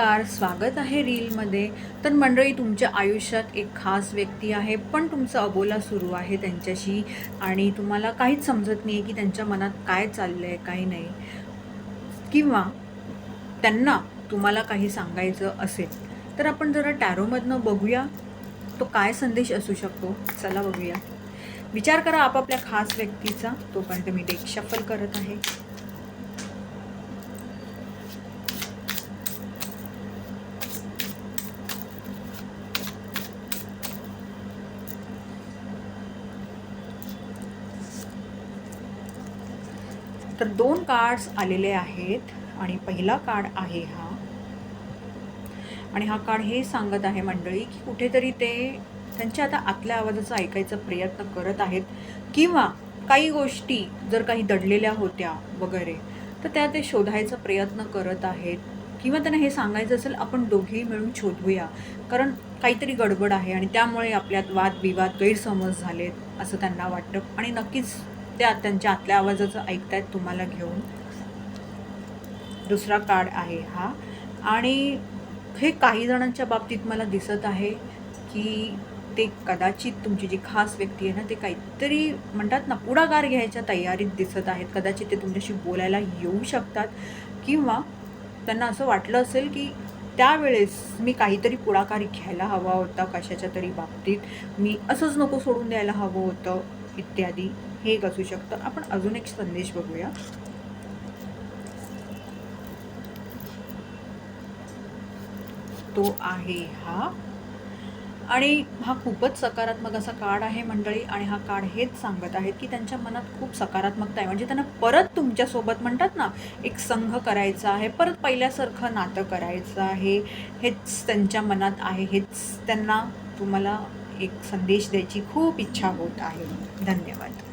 नमस्कार स्वागत आहे रीलमध्ये. तर मंडळी तुमच्या आयुष्यात एक खास व्यक्ती आहे पण तुमचा अबोला सुरू आहे त्यांच्याशी आणि तुम्हाला काहीच समजत नाही आहे की त्यांच्या मनात काय चाललं आहे काही नाही. किंवा त्यांना तुम्हाला काही सांगायचं असेल तर आपण जरा टॅरोमधनं बघूया. तो काय संदेश असू शकतो? चला बघूया. विचार करा आपापल्या खास व्यक्तीचा तोपर्यंत मी डेक शफल करत आहे. तर दोन कार्ड्स आलेले आहेत आणि पहिला कार्ड आहे हा. आणि हा कार्ड हे सांगत आहे मंडळी की कुठेतरी ते त्यांच्या आता आतल्या आवाजाचा ऐकायचा प्रयत्न करत आहेत किंवा काही गोष्टी जर काही दडलेल्या होत्या वगैरे तर त्या ते शोधायचा प्रयत्न करत आहेत. किंवा त्यांना हे सांगायचं असेल आपण दोघेही मिळून शोधूया. कारण काहीतरी गडबड आहे आणि त्यामुळे आपल्यात वादविवाद गैरसमज झालेत असं त्यांना वाटतं. आणि नक्कीच त्या त्यांच्या आतल्या आवाजाचं ऐकतायत तुम्हाला घेऊन. दुसरा कार्ड आहे हा. आणि हे काही जणांच्या बाबतीत मला दिसत आहे की ते कदाचित तुमची जी खास व्यक्ती आहे ना ते काहीतरी म्हणतात ना पुढाकार घ्यायच्या तयारीत दिसत आहेत. कदाचित ते तुमच्याशी बोलायला येऊ शकतात किंवा त्यांना असं वाटलं असेल की त्यावेळेस मी काहीतरी पुढाकार घ्यायला हवा होता कशाच्या तरी बाबतीत. मी असंच नको सोडून द्यायला हवं होतं इत्यादी. हे एक असू शकतं. आपण अजून एक संदेश बघूया. तो आहे हा. आणि हा खूपच सकारात्मक असा कार्ड आहे मंडळी आणि हा कार्ड हेच सांगत आहेत की त्यांच्या मनात खूप सकारात्मकता आहे. म्हणजे त्यांना परत तुमच्यासोबत म्हणतात ना एक संघ करायचा आहे परत पहिल्यासारखं नातं करायचं आहे. हेच त्यांच्या मनात आहे हेच त्यांना तुम्हाला एक संदेश द्यायची खूप इच्छा होत आहे. धन्यवाद.